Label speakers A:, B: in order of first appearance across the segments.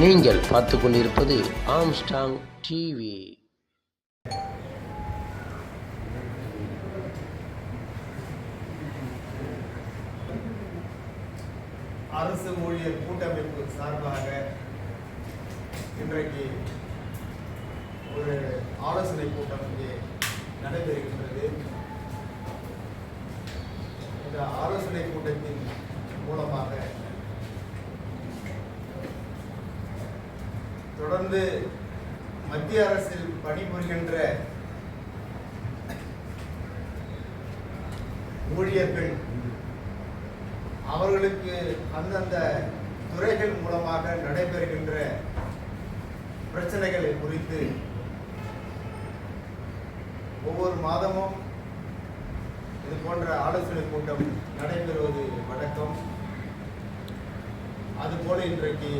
A: நீங்கள் பார்த்து கொண்டிருப்பது ஆம்ஸ்டாங் டிவி
B: அரசு ஊழியர் கூட்டமைப்பு சார்பாக இன்றைக்கு ஒரு ஆலோசனை கூட்டம் இங்கே நடைபெறுகின்றது. இந்த ஆலோசனை கூட்டத்தின் மூலமாக தொடர்ந்து மத்திய அரசில் பணிபுரிகின்ற ஊழியர்கள் அவர்களுக்கு அந்தந்த துறைகள் மூலமாக நடைபெறுகின்ற பிரச்சனைகளை குறித்து ஒவ்வொரு மாதமும் இது போன்ற ஆலோசனை கூட்டம் நடைபெறுவது வழக்கம். அதுபோல இன்றைக்கு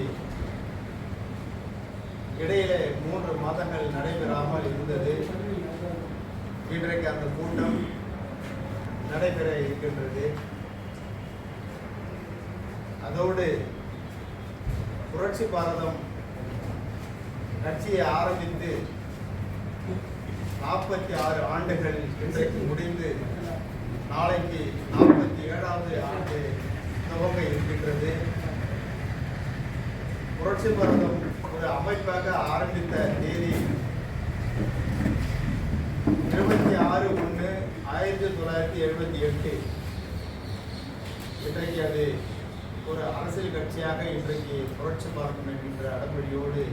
B: இடையிலே மூன்று மாதங்கள் நடைபெறாமல் இருந்தது. இன்றைக்கு அந்த கூட்டம் நடைபெற இருக்கின்றது. அதோடு புரட்சி பாரதம் கட்சியை ஆரம்பித்து நாற்பத்தி ஆறு ஆண்டுகள் இன்றைக்கு முடிந்து நாளைக்கு நாற்பத்தி ஏழாவது ஆண்டு துவங்க இருக்கின்றது. புரட்சி பாரதம் ஒரு அமைப்பாக ஆரம்பித்த தேதி இருபத்தி ஆறு ஒன்று ஆயிரத்தி தொள்ளாயிரத்தி எழுபத்தி எட்டு. இன்றைக்கு அது ஒரு அரசியல் கட்சியாக இன்றைக்கு புரட்சி பார்க்கணும் என்கின்ற அடமொழியோடு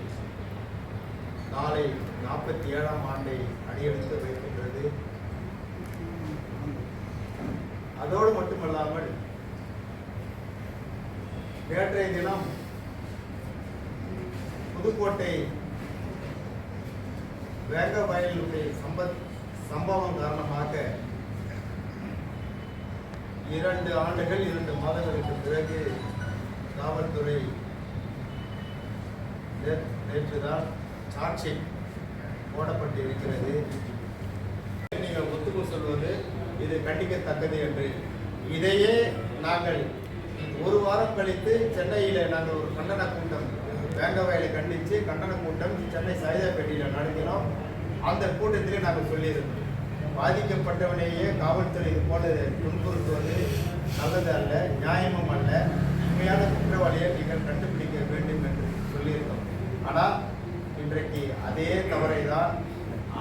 B: நாளை நாற்பத்தி ஏழாம் ஆண்டை அடியெடுத்து வைக்கின்றது. அதோடு மட்டுமல்லாமல் நேற்றைய தினம் புதுக்கோட்டை வேங்க வயலுடைய சம்பத் சம்பவம் காரணமாக இரண்டு ஆண்டுகள் இரண்டு மாதங்களுக்கு பிறகு காவல்துறை நேற்றுதான் சாட்சி போடப்பட்டு இருக்கிறது நீங்கள் ஒத்துக்கு சொல்வது இது கண்டிக்கத்தக்கது என்று. இதையே நாங்கள் ஒரு வாரம் கழித்து சென்னையில் நாங்கள் ஒரு கண்டன கூட்டம் வேங்கவயலை கண்டித்து கண்டன கூட்டம் சென்னை சைதாப்பேட்டையில் நடத்தினோம் அந்த கூட்டத்திலே நாங்கள் சொல்லியிருந்தோம். பாதிக்கப்பட்டவனையே காவல்துறை இது போல துன்புறுத்துவது நல்லது அல்ல நியாயமும் அல்ல. உண்மையான குற்றவாளியை நீங்கள் கண்டுபிடிக்க வேண்டும் என்று சொல்லியிருந்தோம். ஆனால் இன்றைக்கு அதே தவறை தான்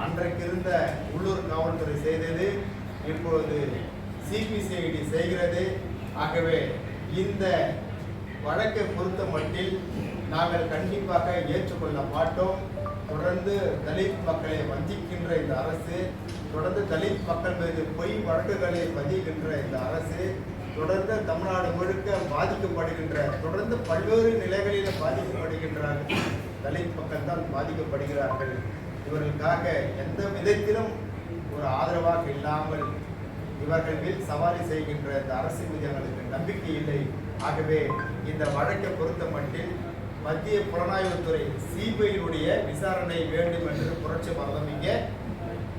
B: அன்றைக்கு இருந்த உள்ளூர் காவல்துறை செய்தது இப்பொழுது சிபிசிஐடி செய்கிறது. ஆகவே இந்த வழக்கை பொறுத்த மட்டில் நாங்கள் கண்டிப்பாக ஏற்றுக்கொள்ள மாட்டோம். தொடர்ந்து தலித் மக்களை வஞ்சிக்கின்ற இந்த அரசு தொடர்ந்து தலித் மக்கள் மீது பொய் வழக்குகளை பதிகின்ற இந்த அரசு தொடர்ந்து தமிழ்நாடு முழுக்க பாதிக்கப்படுகின்ற தொடர்ந்து பல்வேறு நிலைகளில் பாதிக்கப்படுகின்றார்கள். தலித் மக்கள் தான் பாதிக்கப்படுகிறார்கள். இவர்களுக்காக எந்த விதத்திலும் ஒரு ஆதரவாக இல்லாமல் இவர்கள் மேல் சவாரி செய்கின்ற இந்த அரசு மீது எங்களுக்கு நம்பிக்கை இல்லை. ஆகவே இந்த வழக்கை பொறுத்த மட்டில் மத்திய புலனாய்வுத்துறை சிபிஐனுடைய விசாரணை வேண்டும் என்று புரட்சி மரணம் இங்கே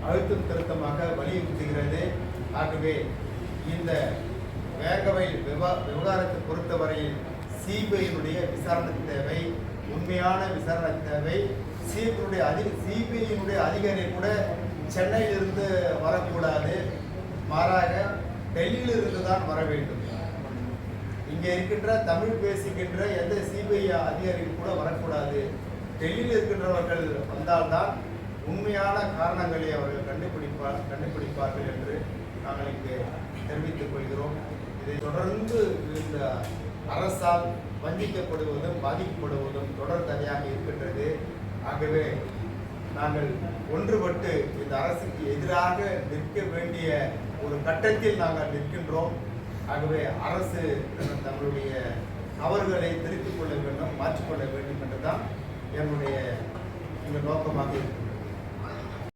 B: அழுத்தம் திருத்தமாக வலியுறுத்துகிறது. ஆகவே இந்த வேகவை விவா விவகாரத்தை பொறுத்தவரையில் சிபிஐனுடைய விசாரணை தேவை உண்மையான விசாரணை தேவை. சிபிஐனுடைய அதிக சிபிஐனுடைய அதிகாரி கூட சென்னையிலிருந்து வரக்கூடாது. மாறாக டெல்லியிலிருந்து தான் வர வேண்டும். இங்கே இருக்கின்ற தமிழ் பேசுகின்ற எந்த சிபிஐ அதிகாரிகள் கூட வரக்கூடாது. டெல்லியில் இருக்கின்றவர்கள் வந்தால்தான் உண்மையான காரணங்களை அவர்கள் கண்டுபிடிப்பார் கண்டுபிடிப்பார்கள் என்று நாங்கள் இங்கே தெரிவித்துக் கொள்கிறோம். இதை தொடர்ந்து இந்த அரசால் வஞ்சிக்கப்படுவதும் பாதிக்கப்படுவதும் தொடர் தடையாக இருக்கின்றது. ஆகவே நாங்கள் ஒன்றுபட்டு இந்த அரசுக்கு எதிராக நிற்க வேண்டிய ஒரு கட்டத்தில் நாங்கள் நிற்கின்றோம். ஆகவே அரசு தங்களுடைய தவறுகளை திருத்திக் கொள்ள வேண்டும் மாற்றிக்கொள்ள வேண்டும் என்றுதான் என்னுடைய இந்த நோக்கமாக இருக்கிறது.